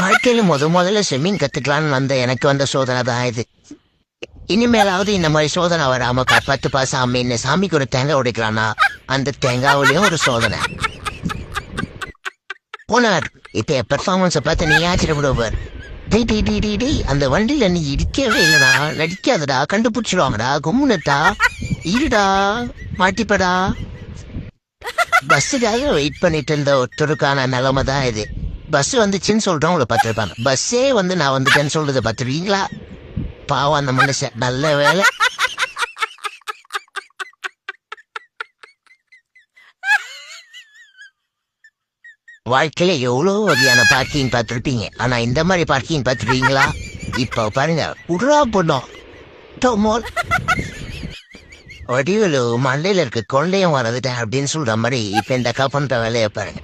வாழ்க்கையில முத முதல்ல ஸ்விம்மிங் கத்துக்கலாம்னு வந்த எனக்கு வந்த சோதனை தான் இது. இனிமேலாவது இந்த மாதிரி சோதனை வராம காப்பாத்துப்பா சாமின்னு சாமிக்கு ஒரு தேங்காய் உடைக்கலாம்னா அந்த தேங்காவிலையும் ஒரு சோதனை. போனார். இப்ப பெர்ஃபார்மன்ஸை பார்த்து நீ ஆச்சரியப்படுவார் டே டேய் டேய் டேய் டேய் அந்த வண்டியில நீ இடிக்கவே இல்லடா. நடிக்காதடா. கண்டுபிடிச்சிருவாங்கடா. கும்முனட்டா. இருடா. மாட்டிப்படா. பஸ்ஸுக்காக வெயிட் பண்ணிட்டு இருந்த ஒருத்தருக்கான நிலைமை தான் இது. பஸ் வந்துச்சுன்னு சொல்கிறோம் உங்களை பார்த்துருப்பாங்க பஸ்ஸே வந்து நான் வந்துட்டேன்னு சொல்றதை பார்த்துருவீங்களா? பாவம் அந்த மனுஷன். நல்ல வேலை வாழ்க்கையில எவ்வளோ வகையான பார்க்கிங் பார்த்துருப்பீங்க. ஆனால் இந்த மாதிரி பார்க்கிங் பார்த்துருக்கீங்களா இப்போ பாருங்க உடா பொண்ணோம் டோமோல் வடிவில் மண்டையில் இருக்க கொள்ளையும் வரதுட்டேன் அப்படின்னு சொல்கிற மாதிரி இப்போ இந்த கப்பன்ற வேலையை பாருங்க.